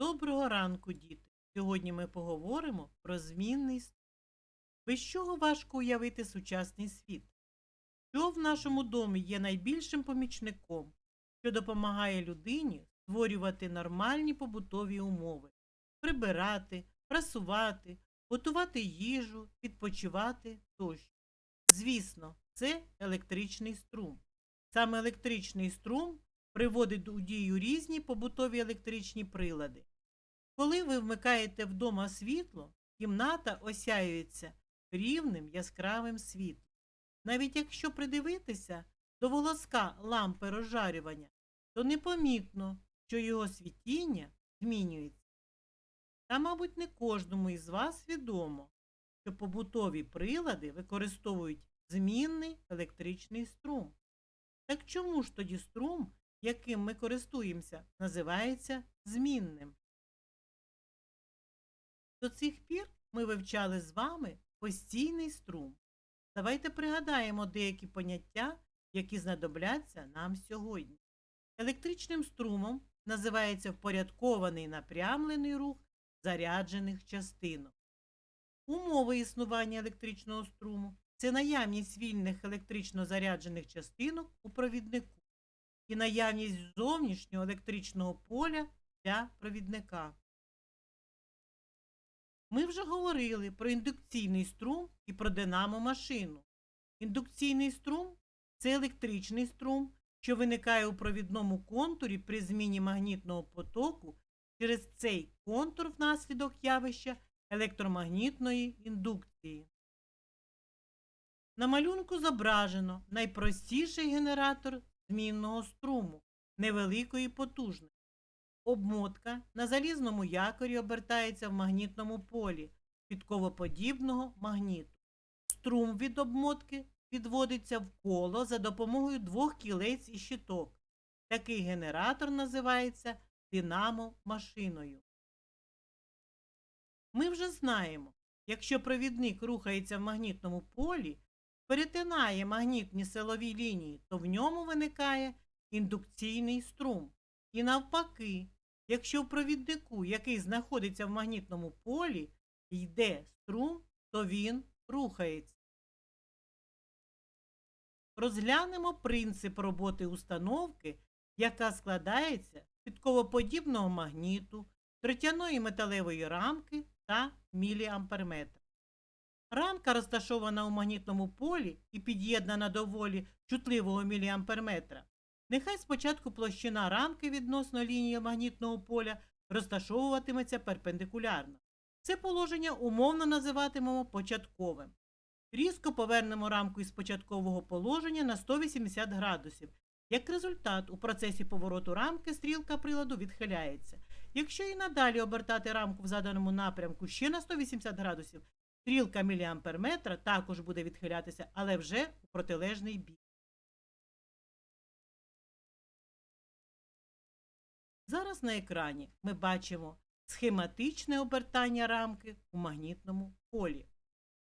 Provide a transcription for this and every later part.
Доброго ранку, діти! Сьогодні ми поговоримо про змінний світ. Без чого важко уявити сучасний світ? Що в нашому домі є найбільшим помічником, що допомагає людині створювати нормальні побутові умови, прибирати, прасувати, готувати їжу, відпочивати тощо. Звісно, це електричний струм. Саме електричний струм приводить у дію різні побутові електричні прилади. Коли ви вмикаєте вдома світло, кімната осяюється рівним яскравим світлом. Навіть якщо придивитися до волоска лампи розжарювання, то непомітно, що його світіння змінюється. Та, мабуть, не кожному із вас відомо, що побутові прилади використовують змінний електричний струм. Так чому ж тоді струм, яким ми користуємося, називається змінним? До цих пір ми вивчали з вами постійний струм. Давайте пригадаємо деякі поняття, які знадобляться нам сьогодні. Електричним струмом називається впорядкований напрямлений рух заряджених частинок. Умови існування електричного струму це наявність вільних електрично заряджених частинок у провіднику і наявність зовнішнього електричного поля для провідника. Ми вже говорили про індукційний струм і про динамо-машину. Індукційний струм це електричний струм, що виникає у провідному контурі при зміні магнітного потоку через цей контур внаслідок явища електромагнітної індукції. На малюнку зображено найпростіший генератор змінного струму невеликої потужності. Обмотка на залізному якорі обертається в магнітному полі підковоподібного магніту. Струм від обмотки відводиться в коло за допомогою двох кілець і щиток. Такий генератор називається динамо-машиною. Ми вже знаємо, якщо провідник рухається в магнітному полі, перетинає магнітні силові лінії, то в ньому виникає індукційний струм. І навпаки, якщо в провіднику, який знаходиться в магнітному полі, йде струм, то він рухається. Розглянемо принцип роботи установки, яка складається з підковоподібного магніту, третяної металевої рамки та міліамперметра. Рамка розташована у магнітному полі і під'єднана до волі чутливого міліамперметра. Нехай спочатку площина рамки відносно лінії магнітного поля розташовуватиметься перпендикулярно. Це положення умовно називатимемо початковим. Різко повернемо рамку із початкового положення на 180 градусів. Як результат, у процесі повороту рамки стрілка приладу відхиляється. Якщо і надалі обертати рамку в заданому напрямку ще на 180 градусів, стрілка міліамперметра також буде відхилятися, але вже у протилежний бік. Зараз на екрані ми бачимо схематичне обертання рамки у магнітному полі.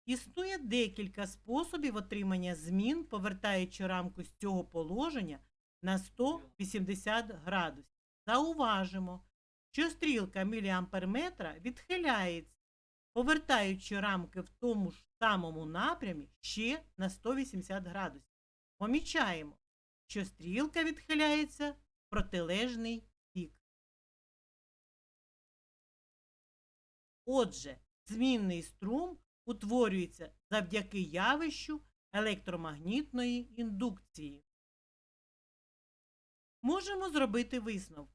Існує декілька способів отримання змін, повертаючи рамку з цього положення на 180 градусів. Зауважимо, що стрілка міліамперметра відхиляється, повертаючи рамки в тому ж самому напрямі ще на 180 градусів. Помічаємо, що стрілка відхиляється в протилежний Отже, змінний струм утворюється завдяки явищу електромагнітної індукції. Можемо зробити висновок,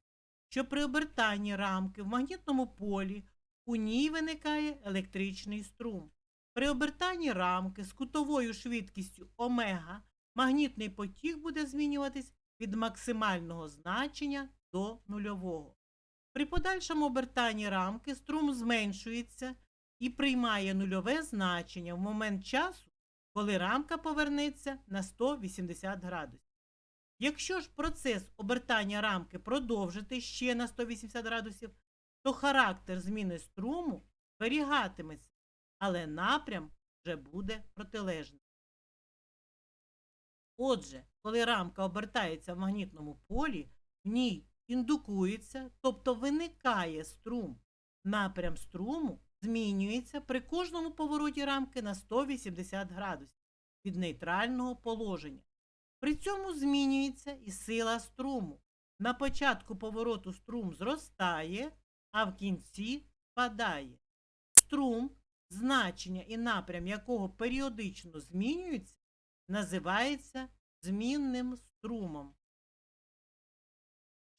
що при обертанні рамки в магнітному полі у ній виникає електричний струм. При обертанні рамки з кутовою швидкістю омега магнітний потік буде змінюватись від максимального значення до нульового. При подальшому обертанні рамки струм зменшується і приймає нульове значення в момент часу, коли рамка повернеться на 180 градусів. Якщо ж процес обертання рамки продовжити ще на 180 градусів, то характер зміни струму зберігатиметься, але напрям вже буде протилежний. Отже, коли рамка обертається в магнітному полі, в ній індукується, тобто виникає струм. Напрям струму змінюється при кожному повороті рамки на 180 градусів від нейтрального положення. При цьому змінюється і сила струму. На початку повороту струм зростає, а в кінці спадає. Струм, значення і напрям якого періодично змінюється, називається змінним струмом.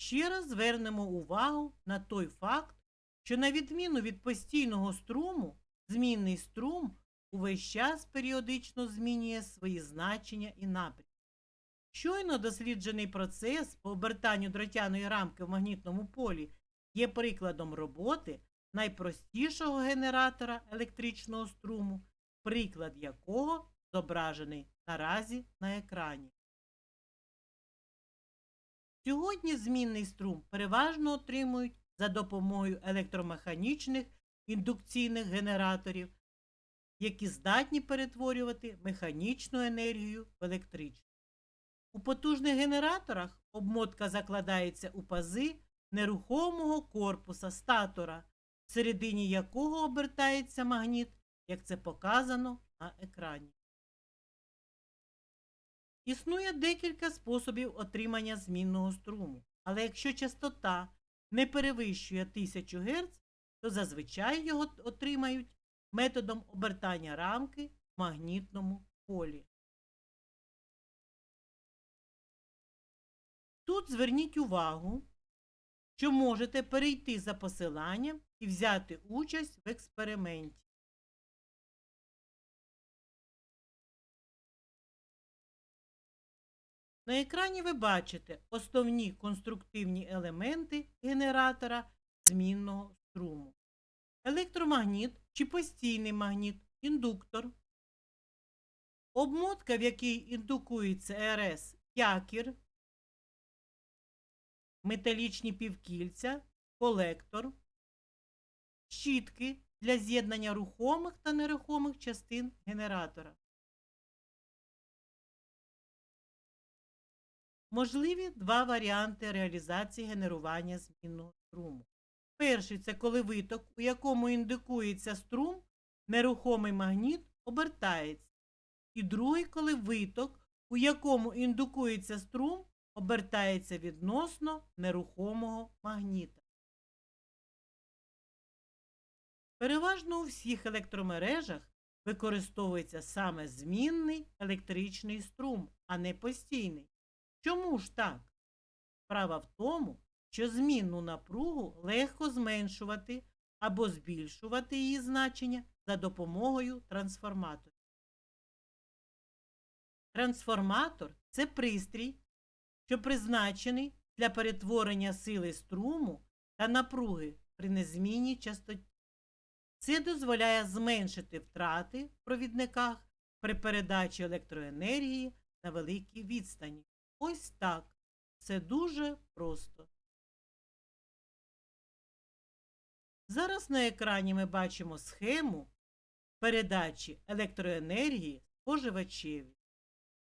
Ще раз звернемо увагу на той факт, що на відміну від постійного струму, змінний струм увесь час періодично змінює свої значення і напрям. Щойно досліджений процес по обертанню дротяної рамки в магнітному полі є прикладом роботи найпростішого генератора електричного струму, приклад якого зображений наразі на екрані. Сьогодні змінний струм переважно отримують за допомогою електромеханічних індукційних генераторів, які здатні перетворювати механічну енергію в електричну. У потужних генераторах обмотка закладається у пази нерухомого корпуса статора, всередині якого обертається магніт, як це показано на екрані. Існує декілька способів отримання змінного струму, але якщо частота не перевищує 1000 Гц, то зазвичай його отримають методом обертання рамки в магнітному полі. Тут зверніть увагу, що можете перейти за посиланням і взяти участь в експерименті. На екрані ви бачите основні конструктивні елементи генератора змінного струму. Електромагніт чи постійний магніт, індуктор, обмотка, в якій індукується РС, якір, металічні півкільця, колектор, щітки для з'єднання рухомих та нерухомих частин генератора. Можливі два варіанти реалізації генерування змінного струму. Перший це коли виток, у якому індикується струм, нерухомий магніт обертається. І другий, коли виток, у якому індукується струм, обертається відносно нерухомого магніта. Переважно у всіх електромережах використовується саме змінний електричний струм, а не постійний. Чому ж так? Справа в тому, що змінну напругу легко зменшувати або збільшувати її значення за допомогою трансформатора. Трансформатор це пристрій, що призначений для перетворення сили струму та напруги при незмінній частоті. Це дозволяє зменшити втрати в провідниках при передачі електроенергії на великій відстані. Ось так. Це дуже просто. Зараз на екрані ми бачимо схему передачі електроенергії споживачеві.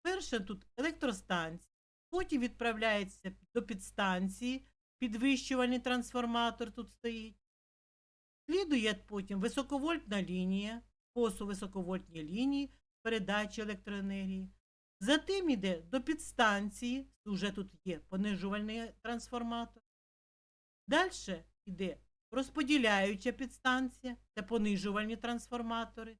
Перше тут електростанція, потім відправляється до підстанції, підвищувальний трансформатор тут стоїть. Слідує потім високовольтна лінія, посу високовольтній лінії передачі електроенергії. Затим йде до підстанції, вже тут є понижувальний трансформатор. Далі йде розподіляюча підстанція та понижувальні трансформатори.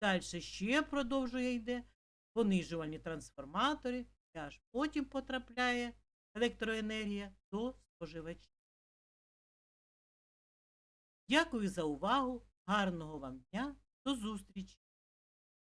Далі ще продовжує йде понижувальні трансформатори, і аж потім потрапляє електроенергія до споживача. Дякую за увагу, гарного вам дня, до зустрічі!